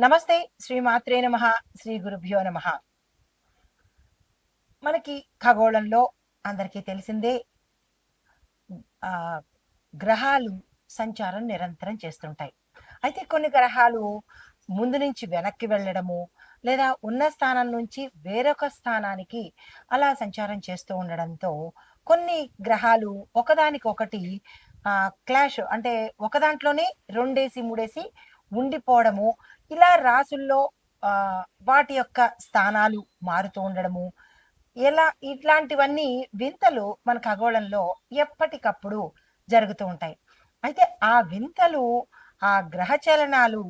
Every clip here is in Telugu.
నమస్తే శ్రీ మాత్రే నమ శ్రీ గురుభ్యో నమ. మనకి ఖగోళంలో అందరికీ తెలిసిందే ఆ గ్రహాలు సంచారం నిరంతరం చేస్తుంటాయి. అయితే కొన్ని గ్రహాలు ముందు నుంచి వెనక్కి వెళ్ళడము లేదా ఉన్న స్థానం నుంచి వేరొక స్థానానికి అలా సంచారం చేస్తూ ఉండడంతో కొన్ని గ్రహాలు ఒకదానికొకటి ఆ క్లాష్ అంటే ఒక దాంట్లోనే రెండేసి మూడేసి ఉండిపోవడము ఇలా రాసుల్లో ఆ వాటి యొక్క స్థానాలు మారుతూ ఉండడము ఎలా ఇట్లాంటివన్నీ వింతలు మన ఖగోళంలో ఎప్పటికప్పుడు జరుగుతూ ఉంటాయి. అయితే ఆ వింతలు ఆ గ్రహ చలనాలు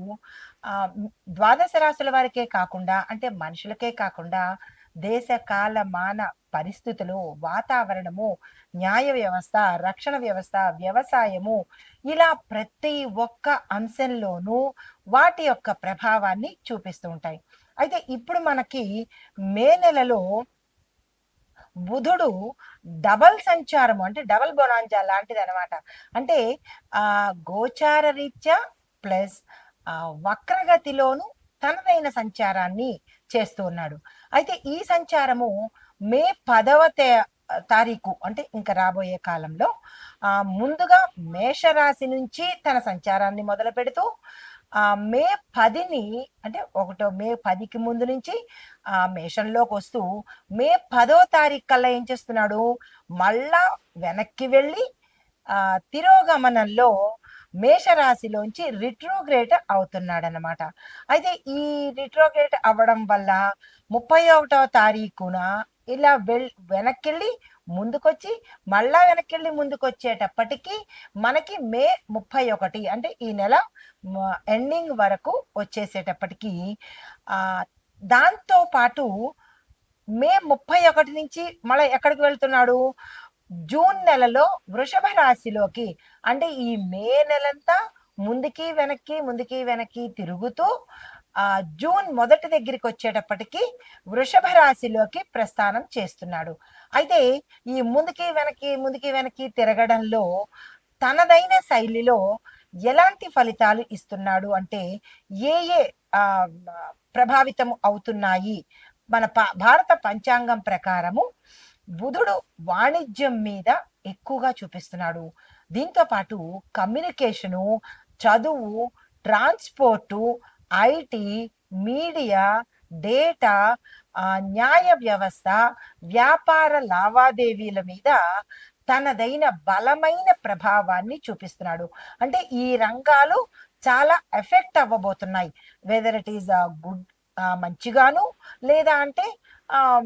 ద్వాదశ రాశుల వారికే కాకుండా అంటే మనుషులకే కాకుండా దేశ కాల మాన పరిస్థితులు వాతావరణము న్యాయ వ్యవస్థ రక్షణ వ్యవస్థ వ్యవసాయము ఇలా ప్రతి ఒక్క అంశంలోనూ వాటి యొక్క ప్రభావాన్ని చూపిస్తూ ఉంటాయి. అయితే ఇప్పుడు మనకి మే నెలలో బుధుడు డబల్ సంచారము అంటే డబల్ బొనాంజా లాంటిది అనమాట అంటే ఆ గోచార రీత్యా ప్లస్ ఆ వక్రగతిలోను తనదైన సంచారాన్ని చేస్తూ ఉన్నాడు. అయితే ఈ సంచారము మే పదవ తే- తారీఖు అంటే ఇంకా రాబోయే కాలంలో ముందుగా మేషరాశి నుంచి తన సంచారాన్ని మొదలు పెడుతూ మే పదిని అంటే ఒకటో మే పదికి ముందు నుంచి ఆ మేషంలోకి వస్తూ మే పదో తారీఖు కల్లా ఏం చేస్తున్నాడు? మళ్ళా వెనక్కి వెళ్ళి ఆ తిరోగమనంలో మేషరాశిలోంచి రిట్రోగ్రేట్ అవుతున్నాడనమాట అయితే ఈ రిట్రోగ్రేట్ అవ్వడం వల్ల ముప్పై ఒకటవ తారీఖున ఇలా వెల్ వెనక్కి ముందుకొచ్చి మళ్ళా వెనక్కి ముందుకు వచ్చేటప్పటికి మనకి మే ముప్పై ఒకటి అంటే ఈ నెల ఎండింగ్ వరకు వచ్చేసేటప్పటికీ దాంతో పాటు మే ముప్పై ఒకటి నుంచి మళ్ళీ ఎక్కడికి వెళ్తున్నాడు? జూన్ నెలలో వృషభ రాశిలోకి అంటే ఈ మే నెలంతా ముందుకి వెనక్కి ముందుకి వెనక్కి తిరుగుతూ ఆ జూన్ మొదటి దగ్గరికి వచ్చేటప్పటికి వృషభ రాశిలోకి ప్రస్థానం చేస్తున్నాడు. అయితే ఈ ముందుకి వెనక్కి ముందుకి వెనక్కి తిరగడంలో తనదైన శైలిలో ఎలాంటి ఫలితాలు ఇస్తున్నాడు? అంటే ఏ ఏ ప్రభావితం అవుతున్నాయి? మన భారత పంచాంగం ప్రకారము బుధుడు వాణిజ్యం మీద ఎక్కువగా చూపిస్తున్నాడు. దీంతో పాటు కమ్యూనికేషను చదువు ట్రాన్స్పోర్టు ఐటీ మీడియా డేటా న్యాయ వ్యవస్థ వ్యాపార లావాదేవీల మీద తనదైన బలమైన ప్రభావాన్ని చూపిస్తున్నాడు. అంటే ఈ రంగాలు చాలా ఎఫెక్ట్ అవ్వబోతున్నాయి. వెదర్ ఇట్ ఈస్ గుడ్ మంచిగాను లేదా అంటే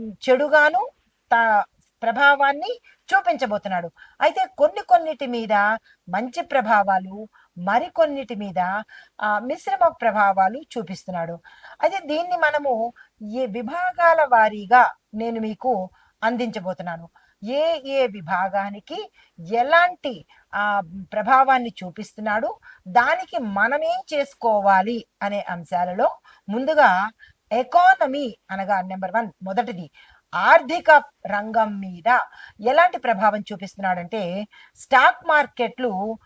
చెడుగాను త- ప్రభావాన్ని చూపించబోతున్నాడు. అయితే కొన్ని కొన్నిటి మీద మంచి ప్రభావాలు మరికొన్నిటి మీద ఆ, మిశ్రమ ప్రభావాలు చూపిస్తున్నాడు. అయితే దీన్ని మనము ఏ విభాగాల వారీగా నేను మీకు అందించబోతున్నాను? ఏ ఏ విభాగానికి ఎలాంటి ఆ ప్రభావాన్ని చూపిస్తున్నాడు? దానికి మనమేం చేసుకోవాలి అనే అంశాలలో ముందుగా ఎకానమీ అనగా నెంబర్ వన్ మొదటిది. ఆర్థిక రంగం మీద ఎలాంటి ప్రభావం చూపిస్తున్నాడంటే స్టాక్ మార్కెట్లు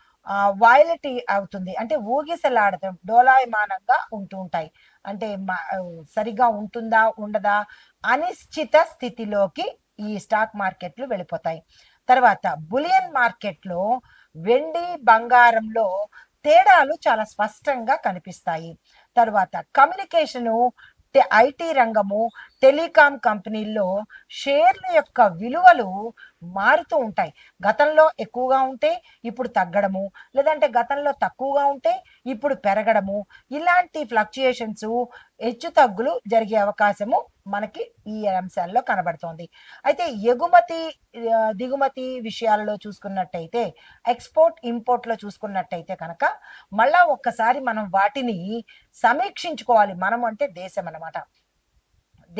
వాయిలిటీ అవుతుంది. అంటే ఊగిసలాడటం డోలాయమానంగా ఉంటూ ఉంటాయి. అంటే మా- సరిగా ఉంటుందా ఉండదా అనిశ్చిత స్థితిలోకి ఈ స్టాక్ మార్కెట్లు వెళ్ళిపోతాయి. తర్వాత బులియన్ మార్కెట్లో వెండి బంగారంలో తేడాలు చాలా స్పష్టంగా కనిపిస్తాయి. తర్వాత కమ్యూనికేషను ఐటీ రంగము టెలికాం కంపెనీల్లో షేర్ల యొక్క విలువలు మారుతూ ఉంటాయి. గతంలో ఎక్కువగా ఉంటే ఇప్పుడు తగ్గడము లేదంటే గతంలో తక్కువగా ఉంటే ఇప్పుడు పెరగడము. ఇలాంటి ఫ్లక్చుయేషన్స్ హెచ్చు తగ్గులు జరిగే అవకాశము మనకి ఈ అంశాల్లో కనబడుతోంది. అయితే ఎగుమతి దిగుమతి విషయాలలో చూసుకున్నట్టయితే ఎక్స్పోర్ట్ ఇంపోర్ట్లో చూసుకున్నట్టయితే కనుక మళ్ళా ఒక్కసారి మనం వాటిని సమీక్షించుకోవాలి. మనం అంటే దేశం అనమాట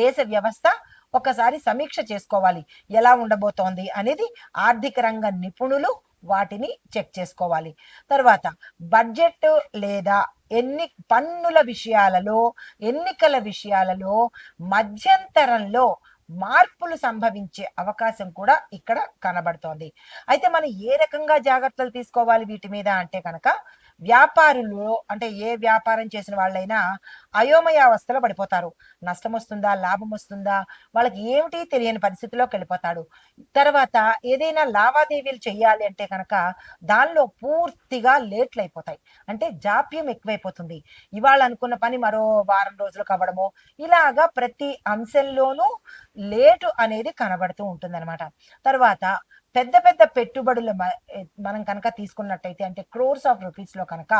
దేశ వ్యవస్థ ఒకసారి సమీక్ష చేసుకోవాలి. ఎలా ఉండబోతోంది అనేది ఆర్థిక రంగ నిపుణులు వాటిని చెక్ చేసుకోవాలి. తర్వాత బడ్జెట్ లేదా ఎన్ని పన్నుల విషయాలలో ఎన్నికల విషయాలలో మధ్యంతరంలో మార్పులు సంభవించే అవకాశం కూడా ఇక్కడ కనబడుతోంది. అయితే మనం ఏ రకంగా జాగ్రత్తలు తీసుకోవాలి వీటి మీద అంటే కనుక వ్యాపారులు అంటే ఏ వ్యాపారం చేసిన వాళ్ళైనా అయోమయ అవస్థలో పడిపోతారు. నష్టం వస్తుందా? లాభం వస్తుందా? వాళ్ళకి ఏమిటి తెలియని పరిస్థితిలోకి వెళ్ళిపోతాడు. తర్వాత ఏదైనా లావాదేవీలు చేయాలి అంటే కనుక దానిలో పూర్తిగా లేట్లు అయిపోతాయి. అంటే జాప్యం ఎక్కువైపోతుంది. ఇవాళ అనుకున్న పని మరో వారం రోజులకు అవ్వడము ఇలాగా ప్రతి అంశంలోనూ లేటు అనేది కనబడుతూ ఉంటుందన్నమాట. తర్వాత పెద్ద పెద్ద పెట్టుబడులు మ- మనం కనుక తీసుకున్నట్టయితే అంటే క్రోర్స్ ఆఫ్ రూపీస్లో కనుక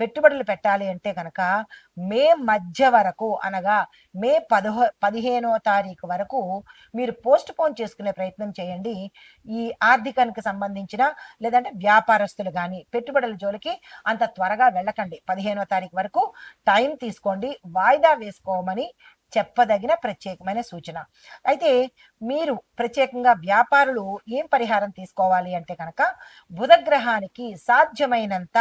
పెట్టుబడులు పెట్టాలి అంటే కనుక మే మధ్య వరకు అనగా మే పదహో పదిహేనో తారీఖు వరకు మీరు పోస్ట్ పోన్ చేసుకునే ప్రయత్నం చేయండి. ఈ ఆర్థికానికి సంబంధించిన లేదంటే వ్యాపారస్తులు కానీ పెట్టుబడుల జోలికి అంత త్వరగా వెళ్ళకండి. పదిహేనో తారీఖు వరకు టైం తీసుకోండి. వాయిదా వేసుకోమని చెప్పదగిన ప్రత్యేకమైన సూచన. అయితే మీరు ప్రత్యేకంగా వ్యాపారులు ఏం పరిహారం తీసుకోవాలి అంటే కనుక బుధగ్రహానికి సాధ్యమైనంత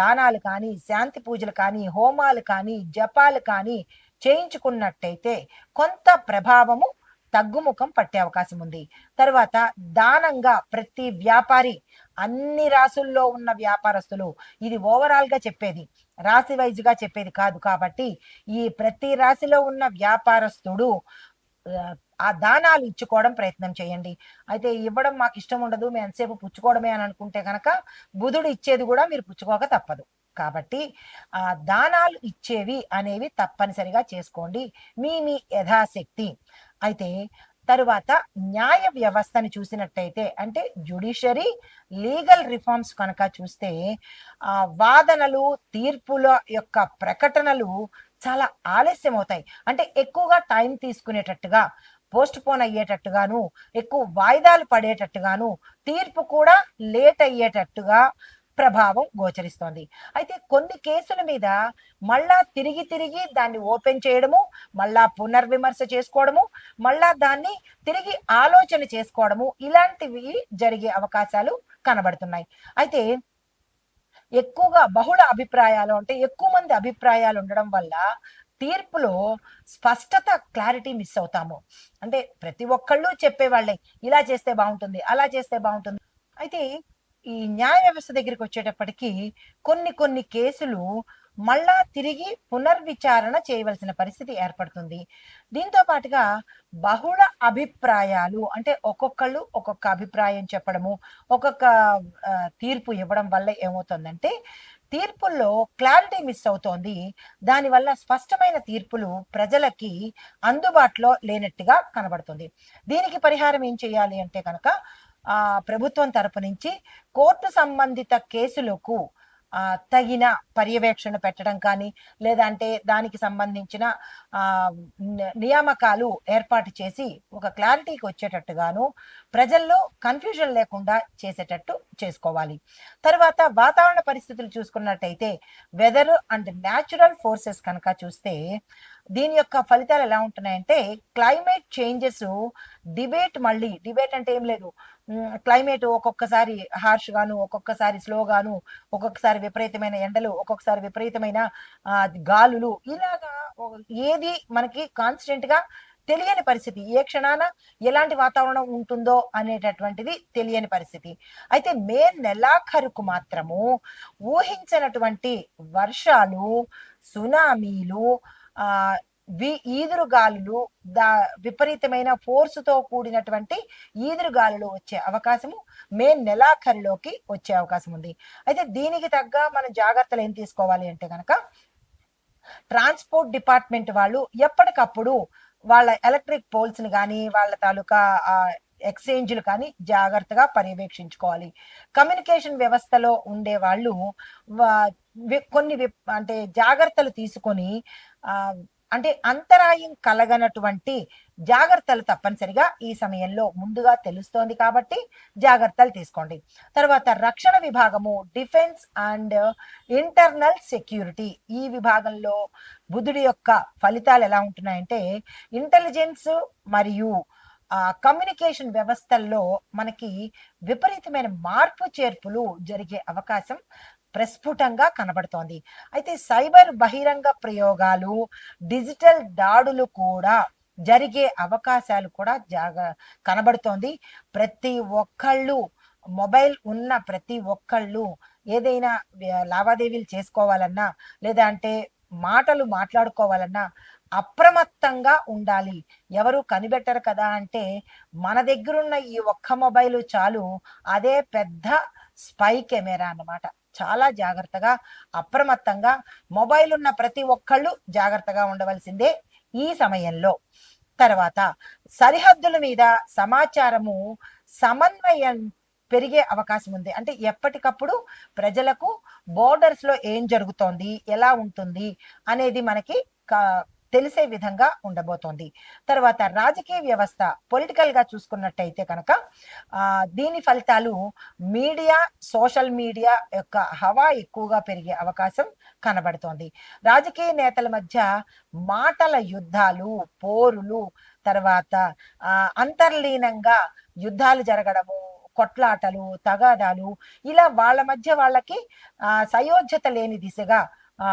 దానాలు కానీ శాంతి పూజలు కానీ హోమాలు కానీ జపాలు కానీ చేయించుకున్నట్టయితే కొంత ప్రభావము తగ్గుముఖం పట్టే అవకాశం ఉంది. తర్వాత దానంగా ప్రతి వ్యాపారి అన్ని రాసుల్లో ఉన్న వ్యాపారస్తులు ఇది ఓవరాల్గా చెప్పేది. రాశి వైజ్గా చెప్పేది కాదు కాబట్టి ఈ ప్రతి రాశిలో ఉన్న వ్యాపారస్తుడు ఆ, ఆ దానాలు ఇచ్చుకోవడం ప్రయత్నం చేయండి. అయితే ఇవ్వడం మాకు ఇష్టం ఉండదు మేము ఎంతసేపు పుచ్చుకోవడమే అని అనుకుంటే కనుక బుధుడు ఇచ్చేది కూడా మీరు పుచ్చుకోక తప్పదు. కాబట్టి ఆ దానాలు ఇచ్చేవి అనేవి తప్పనిసరిగా చేసుకోండి. మీ మీ యథాశక్తి. అయితే తరువాత న్యాయ వ్యవస్థని చూసినట్టయితే అంటే జ్యుడిషరీ లీగల్ రిఫార్మ్స్ కనుక చూస్తే ఆ వాదనలు తీర్పుల యొక్క ప్రకటనలు చాలా ఆలస్యం అవుతాయి అంటే ఎక్కువగా టైం తీసుకునేటట్టుగా పోస్ట్ పోన్ అయ్యేటట్టుగాను ఎక్కువ వాయిదాలు పడేటట్టుగాను తీర్పు కూడా లేట్ అయ్యేటట్టుగా ప్రభావం గోచరిస్తోంది. అయితే కొన్ని కేసుల మీద మళ్ళా తిరిగి తిరిగి దాన్ని ఓపెన్ చేయడము మళ్ళా పునర్విమర్శ చేసుకోవడము మళ్ళా దాన్ని తిరిగి ఆలోచన చేసుకోవడము ఇలాంటివి జరిగే అవకాశాలు కనబడుతున్నాయి. అయితే ఎక్కువగా బహుళ అభిప్రాయాలు అంటే ఎక్కువ మంది అభిప్రాయాలు ఉండడం వల్ల తీర్పులో స్పష్టత క్లారిటీ మిస్ అవుతాము. అంటే ప్రతి ఒక్కళ్ళు చెప్పేవాళ్ళే ఇలా చేస్తే బాగుంటుంది అలా చేస్తే బాగుంటుంది. అయితే ఈ న్యాయ వ్యవస్థ దగ్గరికి వచ్చేటప్పటికి కొన్ని కొన్ని కేసులు మళ్ళా తిరిగి పునర్విచారణ చేయవలసిన పరిస్థితి ఏర్పడుతుంది. దీంతో పాటుగా బహుళ అభిప్రాయాలు అంటే ఒక్కొక్కళ్ళు ఒక్కొక్క అభిప్రాయం చెప్పడము ఒక్కొక్క తీర్పు ఇవ్వడం వల్ల ఏమవుతుందంటే తీర్పుల్లో క్లారిటీ మిస్ అవుతోంది. దానివల్ల స్పష్టమైన తీర్పులు ప్రజలకి అందుబాటులో లేనట్టుగా కనబడుతుంది. దీనికి పరిహారం ఏం చేయాలి అంటే కనుక ప్రభుత్వం తరపు నుంచి కోర్టు సంబంధిత కేసులకు తగిన పర్యవేక్షణ పెట్టడం కానీ లేదంటే దానికి సంబంధించిన నియామకాలు ఏర్పాటు చేసి ఒక క్లారిటీకి వచ్చేటట్టుగాను ప్రజల్లో కన్ఫ్యూజన్ లేకుండా చేసేటట్టు చేసుకోవాలి. తర్వాత వాతావరణ పరిస్థితులు చూసుకున్నట్టయితే వెదర్ అండ్ న్యాచురల్ ఫోర్సెస్ కనుక చూస్తే దీని యొక్క ఫలితాలు ఎలా ఉంటున్నాయంటే క్లైమేట్ చేంజెస్ డిబేట్ మళ్ళీ డిబేట్ అంటే ఏం లేదు. క్లైమేట్ ఒక్కొక్కసారి హార్ష్ గాను ఒక్కొక్కసారి స్లో గాను ఒక్కొక్కసారి విపరీతమైన ఎండలు ఒక్కొక్కసారి విపరీతమైన గాలులు ఇలాగా ఏది మనకి కాన్స్టెంట్గా తెలియని పరిస్థితి. ఏ క్షణాన ఎలాంటి వాతావరణం ఉంటుందో అనేటటువంటిది తెలియని పరిస్థితి. అయితే మే నెలాఖరుకు మాత్రము ఊహించినటువంటి వర్షాలు సునామీలు ఆ వి ఈదురుగాలులు దా విపరీతమైన ఫోర్స్తో కూడినటువంటి కూడినటువంటి ఈదురుగాలులు వచ్చే అవకాశము మే నెలాఖరులోకి వచ్చే అవకాశం ఉంది. అయితే దీనికి తగ్గ మనం జాగ్రత్తలు ఏం తీసుకోవాలి అంటే కనుక ట్రాన్స్పోర్ట్ డిపార్ట్మెంట్ వాళ్ళు ఎప్పటికప్పుడు వాళ్ళ ఎలక్ట్రిక్ పోల్స్ని కానీ వాళ్ళ తాలూకా ఎక్స్చేంజ్లు కానీ జాగ్రత్తగా పర్యవేక్షించుకోవాలి. కమ్యూనికేషన్ వ్యవస్థలో ఉండే వాళ్ళు కొన్ని వి- అంటే జాగ్రత్తలు తీసుకొని అంటే అంతరాయం కలగనటువంటి జాగ్రత్తలు తప్పనిసరిగా ఈ సమయంలో ముందుగా తెలుస్తోంది కాబట్టి జాగ్రత్తలు తీసుకోండి. తర్వాత రక్షణ విభాగము డిఫెన్స్ అండ్ ఇంటర్నల్ సెక్యూరిటీ. ఈ విభాగంలో బుధుడి యొక్క ఫలితాలు ఎలా ఉంటున్నాయంటే ఇంటెలిజెన్స్ మరియు కమ్యూనికేషన్ వ్యవస్థల్లో మనకి విపరీతమైన మార్పు చేర్పులు జరిగే అవకాశం ప్రస్ఫుటంగా కనబడుతోంది. అయితే సైబర్ బహిరంగ ప్రయోగాలు డిజిటల్ దాడులు కూడా జరిగే అవకాశాలు కూడా జాగ కనబడుతోంది. ప్రతి ఒక్కళ్ళు మొబైల్ ఉన్న ప్రతి ఒక్కళ్ళు ఏదైనా లావాదేవీలు చేసుకోవాలన్నా లేదా అంటే మాటలు మాట్లాడుకోవాలన్నా అప్రమత్తంగా ఉండాలి. ఎవరు కనిపెట్టరు కదా అంటే మన దగ్గరున్న ఈ ఒక్క మొబైల్ చాలు అదే పెద్ద స్పై కెమెరా అన్నమాట. చాలా జాగ్రత్తగా అప్రమత్తంగా మొబైల్ ఉన్న ప్రతి ఒక్కళ్ళు జాగ్రత్తగా ఉండవలసిందే ఈ సమయంలో. తర్వాత సరిహద్దుల మీద సమాచారము సమన్వయం పెరిగే అవకాశం ఉంది. అంటే ఎప్పటికప్పుడు ప్రజలకు బోర్డర్స్లో ఏం జరుగుతోంది ఎలా ఉంటుంది అనేది మనకి తెలిసే విధంగా ఉండబోతోంది. తర్వాత రాజకీయ వ్యవస్థ పొలిటికల్గా చూసుకున్నట్టయితే కనుక దీని ఫలితాలు మీడియా సోషల్ మీడియా యొక్క హవా ఎక్కువగా పెరిగే అవకాశం కనబడుతోంది. రాజకీయ నేతల మధ్య మాటల యుద్ధాలు పోరులు తర్వాత అంతర్లీనంగా యుద్ధాలు జరగడము కొట్లాటలు తగాదాలు ఇలా వాళ్ళ మధ్య వాళ్ళకి ఆ సయోధ్యత లేని దిశగా ఆ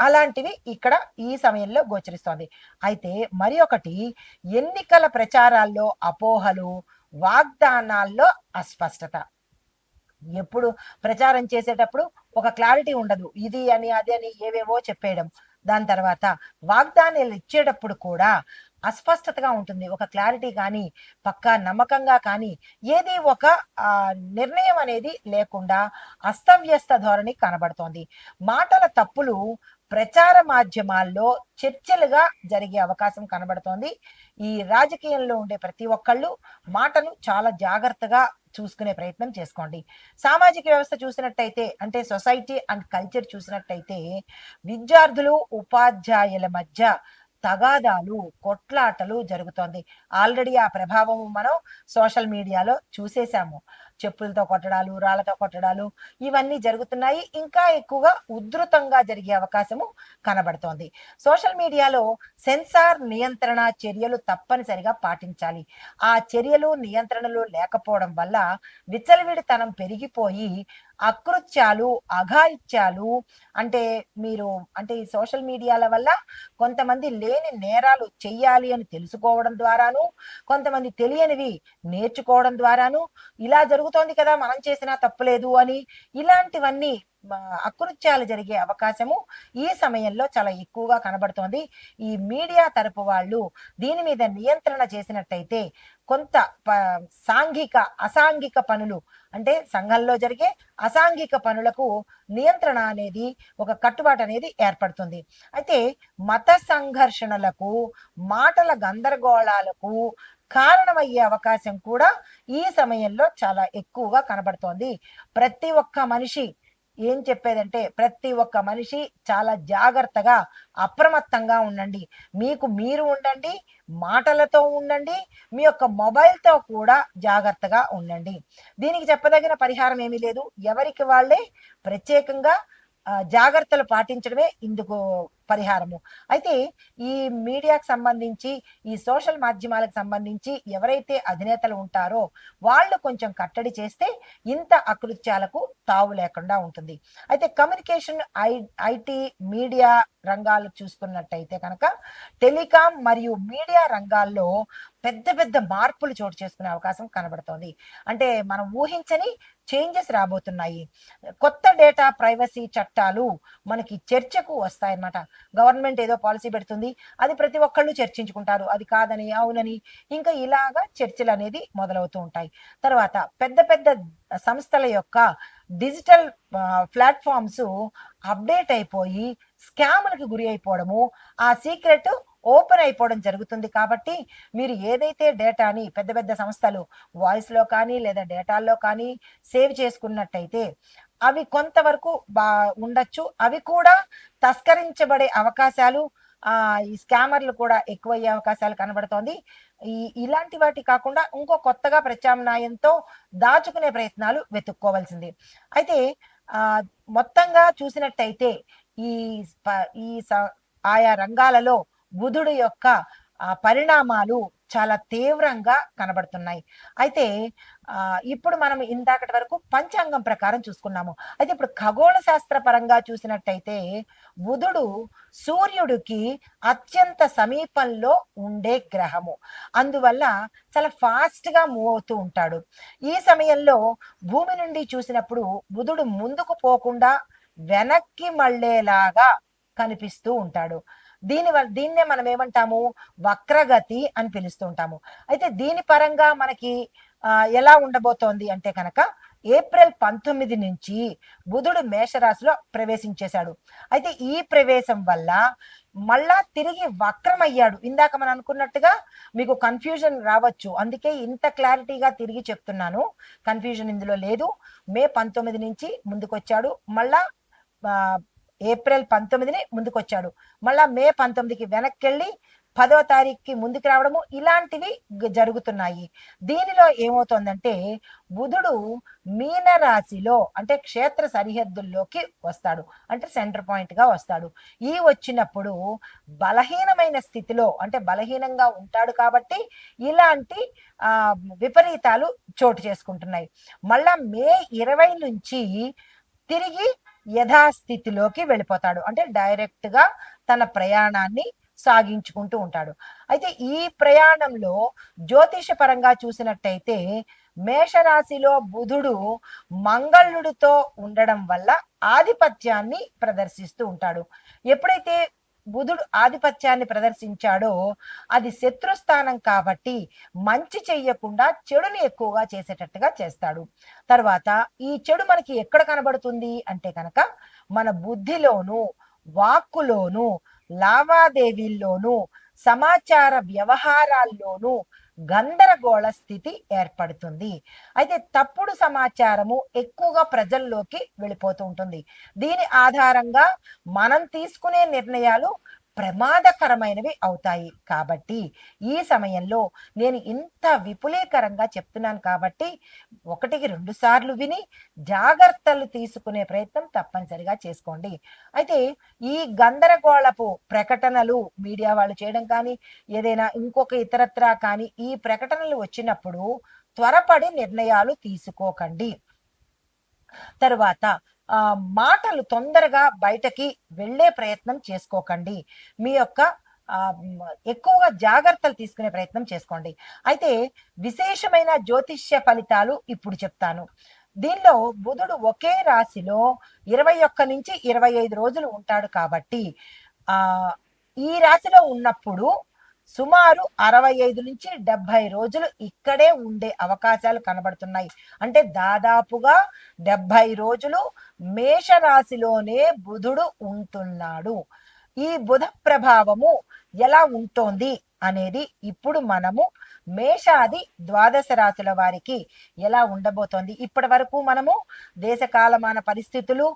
అలాంటివి ఇక్కడ ఈ సమయంలో గోచరిస్తోంది. అయితే మరి ఒకటి ఎన్నికల ప్రచారాల్లో అపోహలు వాగ్దానాల్లో అస్పష్టత. ఎప్పుడు ప్రచారం చేసేటప్పుడు ఒక క్లారిటీ ఉండదు. ఇది అని అది అని ఏవేవో చెప్పేయడం. దాని తర్వాత వాగ్దానాలు ఇచ్చేటప్పుడు కూడా అస్పష్టతగా ఉంటుంది. ఒక క్లారిటీ కానీ పక్కా నమ్మకంగా కానీ ఏది ఒక నిర్ణయం అనేది లేకుండా అస్తవ్యస్త ధోరణి కనబడుతోంది. మాటల తప్పులు ప్రచార మాధ్యమాల్లో చర్చలుగా జరిగే అవకాశం కనబడుతోంది. ఈ రాజకీయంలో ఉండే ప్రతి ఒక్కళ్ళు మాటను చాలా జాగ్రత్తగా చూసుకునే ప్రయత్నం చేసుకోండి. సామాజిక వ్యవస్థ చూసినట్టయితే అంటే సొసైటీ అండ్ కల్చర్ చూసినట్టయితే విద్యార్థులు ఉపాధ్యాయుల మధ్య తగాదాలు కొట్లాటలు జరుగుతోంది. ఆల్రెడీ ఆ ప్రభావం మనం సోషల్ మీడియాలో చూసేశాము. చెప్పులతో కొట్టడాలు రాళ్ళతో కొట్టడాలు ఇవన్నీ జరుగుతున్నాయి. ఇంకా ఎక్కువగా ఉధృతంగా జరిగే అవకాశము కనబడుతోంది. సోషల్ మీడియాలో సెన్సార్ నియంత్రణ చర్యలు తప్పనిసరిగా పాటించాలి. ఆ చర్యలు నియంత్రణలు లేకపోవడం వల్ల విచ్చలవిడితనం పెరిగిపోయి అకృత్యాలు అఘాయిత్యాలు అంటే మీరు అంటే ఈ సోషల్ మీడియాల వల్ల కొంతమంది లేని నేరాలు చెయ్యాలి అని తెలుసుకోవడం ద్వారాను కొంతమంది తెలియనివి నేర్చుకోవడం ద్వారాను ఇలా జరుగుతోంది కదా మనం చేసినా తప్పులేదు అని ఇలాంటివన్నీ అకృత్యాలు జరిగే అవకాశము ఈ సమయంలో చాలా ఎక్కువగా కనబడుతోంది. ఈ మీడియా తరపు వాళ్ళు దీని మీద నియంత్రణ చేసినట్టయితే కొంత ప- సాంఘిక అసాంఘిక పనులు అంటే సంఘంలో జరిగే అసాంఘిక పనులకు నియంత్రణ అనేది ఒక కట్టుబాటు అనేది ఏర్పడుతుంది. అయితే మత సంఘర్షణలకు మాటల గందరగోళాలకు కారణమయ్యే అవకాశం కూడా ఈ సమయంలో చాలా ఎక్కువగా కనబడుతోంది. ప్రతి ఒక్క మనిషి ఏం చెప్పేదంటే ప్రతి ఒక్క మనిషి చాలా జాగ్రత్తగా అప్రమత్తంగా ఉండండి. మీకు మీరు ఉండండి మాటలతో ఉండండి మీ యొక్క మొబైల్తో కూడా జాగ్రత్తగా ఉండండి. దీనికి చెప్పదగిన పరిహారం ఏమీ లేదు. ఎవరికి వాళ్ళే ప్రత్యేకంగా జాగ్రత్తలు పాటించడమే ఇందుకు పరిహారము. అయితే ఈ మీడియాకు సంబంధించి ఈ సోషల్ మాధ్యమాలకు సంబంధించి ఎవరైతే అధినేతలు ఉంటారో వాళ్ళు కొంచెం కట్టడి చేస్తే ఇంత అకృత్యాలకు తావు లేకుండా ఉంటుంది. అయితే కమ్యూనికేషన్ ఐ ఐటీ మీడియా రంగాలు చూసుకున్నట్టయితే కనుక టెలికాం మరియు మీడియా రంగాల్లో పెద్ద పెద్ద మార్పులు చోటు చేసుకునే అవకాశం కనబడుతోంది. అంటే మనం ఊహించని చేంజెస్ రాబోతున్నాయి. కొత్త డేటా ప్రైవసీ చట్టాలు మనకి చర్చకు వస్తాయన్నమాట. గవర్నమెంట్ ఏదో పాలసీ పెడుతుంది అది ప్రతి ఒక్కళ్ళు చర్చించుకుంటారు. అది కాదని అవునని ఇంకా ఇలాగా చర్చలు అనేది మొదలవుతూ ఉంటాయి. తర్వాత పెద్ద పెద్ద సంస్థల యొక్క డిజిటల్ ప్లాట్ఫామ్స్ అప్డేట్ అయిపోయి స్కామ్లకు గురి అయిపోవడము ఆ సీక్రెట్ ఓపెన్ అయిపోవడం జరుగుతుంది కాబట్టి మీరు ఏదైతే డేటాని పెద్ద పెద్ద సంస్థలు వాయిస్లో కానీ లేదా డేటాల్లో కానీ సేవ్ చేసుకున్నట్టయితే అవి కొంతవరకు బా ఉండొచ్చు. అవి కూడా తస్కరించబడే అవకాశాలు ఈ స్కామర్లు కూడా ఎక్కువయ్యే అవకాశాలు కనబడుతోంది. ఈ ఇలాంటి వాటి కాకుండా ఇంకో కొత్తగా ప్రత్యామ్నాయంతో దాచుకునే ప్రయత్నాలు వెతుక్కోవాల్సింది. అయితే ఆ మొత్తంగా చూసినట్టయితే ఈ ఈ స- ఆయా రంగాలలో బుధుడు యొక్క పరిణామాలు చాలా తీవ్రంగా కనబడుతున్నాయి. అయితే ఇప్పుడు మనం ఇందాకటి వరకు పంచాంగం ప్రకారం చూసుకున్నాము. అయితే ఇప్పుడు ఖగోళ శాస్త్ర పరంగా చూసినట్టయితే బుధుడు సూర్యుడికి అత్యంత సమీపంలో ఉండే గ్రహము. అందువల్ల చాలా ఫాస్ట్గా మూవ్ అవుతూ ఉంటాడు. ఈ సమయంలో భూమి నుండి చూసినప్పుడు బుధుడు ముందుకు పోకుండా వెనక్కి మళ్ళేలాగా కనిపిస్తూ ఉంటాడు. దీని దీన్నే మనం ఏమంటాము? వక్రగతి అని పిలుస్తూ ఉంటాము అయితే దీని పరంగా మనకి ఎలా ఉండబోతోంది అంటే కనుక ఏప్రిల్ పంతొమ్మిది నుంచి బుధుడు మేషరాశిలో ప్రవేశించేశాడు. అయితే ఈ ప్రవేశం వల్ల మళ్ళా తిరిగి వక్రమయ్యాడు. ఇందాక మనం అనుకున్నట్టుగా మీకు కన్ఫ్యూజన్ రావచ్చు. అందుకే ఇంత క్లారిటీగా తిరిగి చెప్తున్నాను. కన్ఫ్యూజన్ ఇందులో లేదు. మే పంతొమ్మిది నుంచి ముందుకొచ్చాడు. మళ్ళా ఏప్రిల్ పంతొమ్మిదిని ముందుకొచ్చాడు. మళ్ళా మే పంతొమ్మిదికి వెనక్కి వెళ్ళి పదో తారీఖుకి ముందుకు రావడము ఇలాంటివి జరుగుతున్నాయి. దీనిలో ఏమవుతోందంటే బుధుడు మీన రాశిలో అంటే క్షేత్ర సరిహద్దుల్లోకి వస్తాడు. అంటే సెంటర్ పాయింట్గా వస్తాడు. ఈ వచ్చినప్పుడు బలహీనమైన స్థితిలో అంటే బలహీనంగా ఉంటాడు కాబట్టి ఇలాంటి విపరీతాలు చోటు చేసుకుంటున్నాయి. మళ్ళా మే ఇరవై నుంచి తిరిగి యథాస్థితిలోకి వెళ్ళిపోతాడు. అంటే డైరెక్ట్గా తన ప్రయాణాన్ని సాగించుకుంటూ ఉంటాడు. అయితే ఈ ప్రయాణంలో జ్యోతిష పరంగా చూసినట్టయితే మేషరాశిలో బుధుడు మంగళుడితో ఉండడం వల్ల ఆధిపత్యాన్ని ప్రదర్శిస్తూ ఉంటాడు. ఎప్పుడైతే బుధుడు ఆధిపత్యాన్ని ప్రదర్శించాడో అది శత్రుస్థానం కాబట్టి మంచి చెయ్యకుండా చెడుని ఎక్కువగా చేసేటట్టుగా చేస్తాడు. తర్వాత ఈ చెడు మనకి ఎక్కడ కనబడుతుంది అంటే కనుక మన బుద్ధిలోను వాక్కులోను లావాదేవీల్లోనూ సమాచార వ్యవహారాల్లోనూ గందరగోళ స్థితి ఏర్పడుతుంది. అయితే తప్పుడు సమాచారము ఎక్కువగా ప్రజల్లోకి వెళ్ళిపోతూ ఉంటుంది. దీని ఆధారంగా మనం తీసుకునే నిర్ణయాలు ప్రమాదకరమైనవి అవుతాయి. కాబట్టి ఈ సమయంలో నేను ఇంత విపులీకరంగా చెప్తున్నాను కాబట్టి ఒకటికి రెండు సార్లు విని జాగ్రత్తలు తీసుకునే ప్రయత్నం తప్పనిసరిగా చేసుకోండి. అయితే ఈ గందరగోళపు ప్రకటనలు మీడియా వాళ్ళు చేయడం కానీ ఏదైనా ఇంకొక ఇతరత్రా కానీ ఈ ప్రకటనలు వచ్చినప్పుడు త్వరపడి నిర్ణయాలు తీసుకోకండి. తరువాత మాటలు తొందరగా బయటకి వెళ్ళే ప్రయత్నం చేసుకోకండి. మీ యొక్క ఎక్కువగా జాగ్రత్తలు తీసుకునే ప్రయత్నం చేసుకోండి. అయితే విశేషమైన జ్యోతిష్య ఫలితాలు ఇప్పుడు చెప్తాను. దీనిలో బుధుడు ఒకే రాశిలో ఇరవై ఒక్క నుంచి ఇరవై ఐదు రోజులు ఉంటాడు కాబట్టి ఆ ఈ రాశిలో ఉన్నప్పుడు సుమారు అరవై ఐదు నుంచి డెబ్బై రోజులు ఇక్కడే ఉండే అవకాశాలు కనబడుతున్నాయి. అంటే దాదాపుగా డెబ్బై రోజులు మేషరాశిలోనే బుధుడు ఉంటున్నాడు. ఈ బుధ ప్రభావము ఎలా ఉంటోంది అనేది ఇప్పుడు మనము మేషాది ద్వాదశ రాశుల వారికి ఎలా ఉండబోతోంది? ఇప్పటి వరకు మనము దేశకాలమాన పరిస్థితులు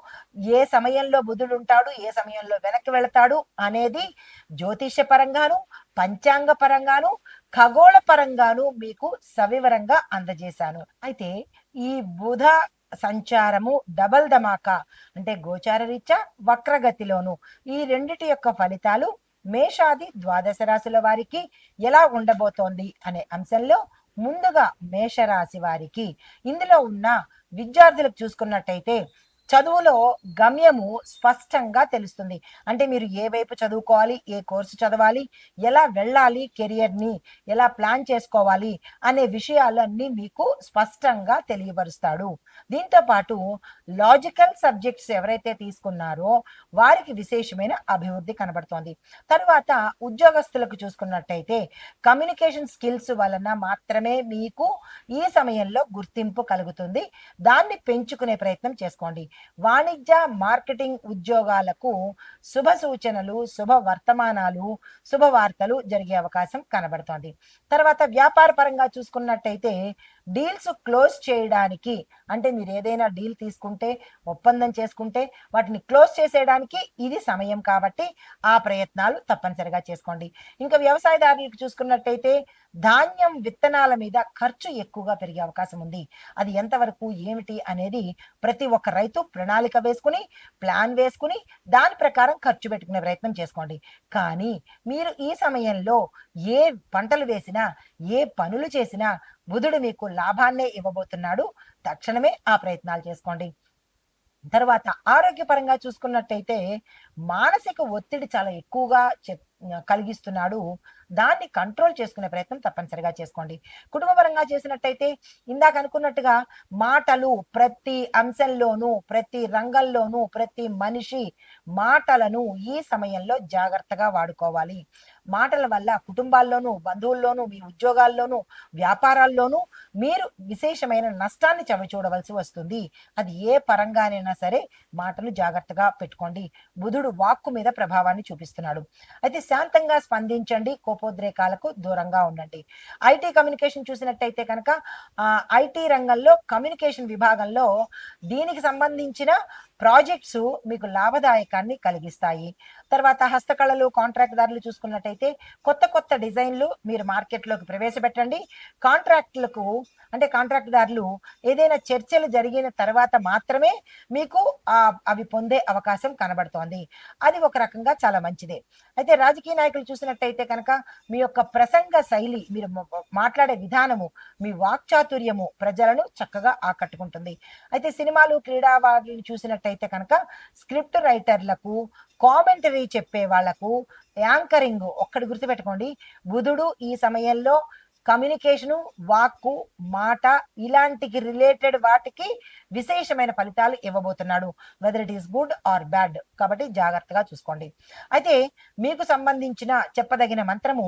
ఏ సమయంలో బుధుడు ఉంటాడు ఏ సమయంలో వెనక్కి వెళతాడు అనేది జ్యోతిష్య పరంగాను పంచాంగ పరంగాను ఖగోళ పరంగాను మీకు సవివరంగా అందజేశాను. అయితే ఈ బుధ సంచారము డబల్ ధమాకా అంటే గోచార రీత్యా వక్రగతిలోను. ఈ రెండిటి యొక్క ఫలితాలు మేషాది ద్వాదశ రాశుల వారికి ఎలా ఉండబోతోంది అనే అంశంలో ముందుగా మేషరాశి వారికి. ఇందులో ఉన్న విద్యార్థులకు చూసుకున్నట్టయితే చదువులో గమ్యము స్పష్టంగా తెలుస్తుంది. అంటే మీరు ఏ వైపు చదువుకోవాలి ఏ కోర్సు చదవాలి ఎలా వెళ్ళాలి కెరియర్ని ఎలా ప్లాన్ చేసుకోవాలి అనే విషయాలన్నీ మీకు స్పష్టంగా తెలియపరుస్తాడు. దీంతో పాటు లాజికల్ సబ్జెక్ట్స్ ఎవరైతే తీసుకున్నారో వారికి విశేషమైన అభివృద్ధి కనబడుతోంది. తరువాత ఉద్యోగస్తులకు చూసుకున్నట్టయితే కమ్యూనికేషన్ స్కిల్స్ వలన మాత్రమే మీకు ఈ సమయంలో గుర్తింపు కలుగుతుంది. దాన్ని పెంచుకునే ప్రయత్నం చేసుకోండి. వాణిజ్య మార్కెటింగ్ ఉద్యోగాలకు శుభ సూచనలు శుభ వర్తమానాలు శుభవార్తలు జరిగే అవకాశం కనబడుతోంది. తర్వాత వ్యాపార పరంగా చూసుకున్నట్టయితే డీల్స్ క్లోజ్ చేయడానికి అంటే మీరు ఏదైనా డీల్ తీసుకుంటే ఒప్పందం చేసుకుంటే వాటిని క్లోజ్ చేసేయడానికి ఇది సమయం కాబట్టి ఆ ప్రయత్నాలు తప్పనిసరిగా చేసుకోండి. ఇంకా వ్యవసాయదారులకు చూసుకున్నట్టయితే ధాన్యం విత్తనాల మీద ఖర్చు ఎక్కువగా పెరిగే అవకాశం ఉంది. అది ఎంతవరకు ఏమిటి అనేది ప్రతి ఒక్క రైతు ప్రణాళిక వేసుకుని ప్లాన్ వేసుకుని దాని ప్రకారం ఖర్చు పెట్టుకునే ప్రయత్నం చేసుకోండి. కానీ మీరు ఈ సమయంలో ఏ పంటలు వేసినా ఏ పనులు చేసినా బుధుడు మీకు లాభాన్నే ఇవ్వబోతున్నాడు. తక్షణమే ఆ ప్రయత్నాలు చేసుకోండి. తర్వాత ఆరోగ్యపరంగా చూసుకున్నట్టయితే మానసిక ఒత్తిడి చాలా ఎక్కువగా చెప్ కలిగిస్తున్నాడు దాన్ని కంట్రోల్ చేసుకునే ప్రయత్నం తప్పనిసరిగా చేసుకోండి. కుటుంబపరంగా చేసినట్టయితే ఇందాక అనుకున్నట్టుగా మాటలు ప్రతి అంశంలోనూ ప్రతి రంగంలోనూ ప్రతి మనిషి మాటలను ఈ సమయంలో జాగ్రత్తగా వాడుకోవాలి. మాటల వల్ల కుటుంబాల్లోనూ బంధువుల్లోనూ మీ ఉద్యోగాల్లోనూ వ్యాపారాల్లోనూ మీరు విశేషమైన నష్టాన్ని చవిచూడవలసి వస్తుంది. అది ఏ పరంగానైనా సరే మాటలు జాగ్రత్తగా పెట్టుకోండి. బుధుడు వాక్కు మీద ప్రభావాన్ని చూపిస్తున్నాడు. అయితే శాంతంగా స్పందించండి. కోపోద్రేకాలకు దూరంగా ఉండండి. ఐటీ కమ్యూనికేషన్ చూసినట్టయితే కనుక ఐటీ రంగంలో కమ్యూనికేషన్ విభాగంలో దీనికి సంబంధించిన ప్రాజెక్ట్స్ మీకు లాభదాయకాన్ని కలిగిస్తాయి. తర్వాత హస్తకళలు కాంట్రాక్ట్దారులు చూసుకున్నట్టయితే కొత్త కొత్త డిజైన్లు మీరు మార్కెట్లోకి ప్రవేశపెట్టండి. కాంట్రాక్టులకు అంటే కాంట్రాక్ట్దారులు ఏదైనా చర్చలు జరిగిన తర్వాత మాత్రమే మీకు అవి పొందే అవకాశం కనబడుతోంది. అది ఒక రకంగా చాలా మంచిదే. అయితే రాజకీయ నాయకులు చూసినట్టయితే కనుక మీ యొక్క ప్రసంగ శైలి మీరు మాట్లాడే విధానము మీ వాక్చాతుర్యము ప్రజలను చక్కగా ఆకట్టుకుంటుంది. అయితే సినిమాలు క్రీడా వాటిని చూసినట్టయితే కనుక స్క్రిప్ట్ రైటర్లకు కామెంటరీ చెప్పే వాళ్ళకు యాంకరింగ్ ఒక్కటి గుర్తుపెట్టుకోండి. బుధుడు ఈ సమయంలో కమ్యూనికేషను వాక్కు మాట ఇలాంటికి రిలేటెడ్ వాటికి విశేషమైన ఫలితాలు ఇవ్వబోతున్నాడు. Weather it is good or bad కాబట్టి జాగ్రత్తగా చూసుకోండి. అయితే మీకు సంబంధించిన చెప్పదగిన మంత్రము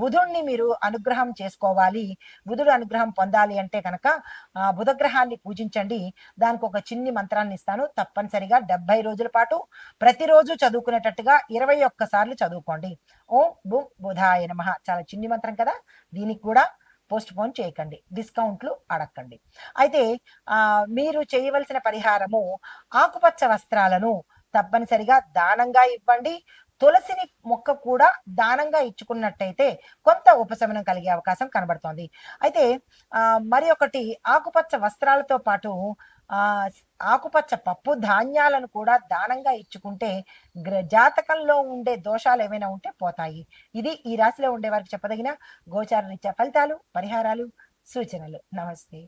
బుధుణ్ణి మీరు అనుగ్రహం చేసుకోవాలి. బుధుడు అనుగ్రహం పొందాలి అంటే కనుక బుధగ్రహాన్ని పూజించండి. దానికి ఒక చిన్ని మంత్రాన్ని ఇస్తాను. తప్పనిసరిగా డెబ్బై రోజుల పాటు ప్రతిరోజు చదువుకునేటట్టుగా ఇరవై ఒక్కసార్లు చదువుకోండి. ఓం బుం బుధాయ నమ. చాలా చిన్ని మంత్రం కదా. దీనికి కూడా పోస్ట్ పోన్ చేయకండి డిస్కౌంట్లు అడగండి అయితే మీరు చేయవలసిన పరిహారము ఆకుపచ్చ వస్త్రాలను తప్పనిసరిగా దానంగా ఇవ్వండి. తులసిని మొక్క కూడా దానంగా ఇచ్చుకున్నట్టయితే కొంత ఉపశమనం కలిగే అవకాశం కనబడుతోంది. అయితే మరి ఒకటి ఆకుపచ్చ వస్త్రాలతో పాటు ఆకుపచ్చ పప్పు ధాన్యాలను కూడా దానంగా ఇచ్చుకుంటే జాతకంలో ఉండే దోషాలు ఏమైనా ఉంటే పోతాయి. ఇది ఈ రాశిలో ఉండే వారికి చెప్పదగిన గోచార రీత్యా ఫలితాలు పరిహారాలు సూచనలు. నమస్తే.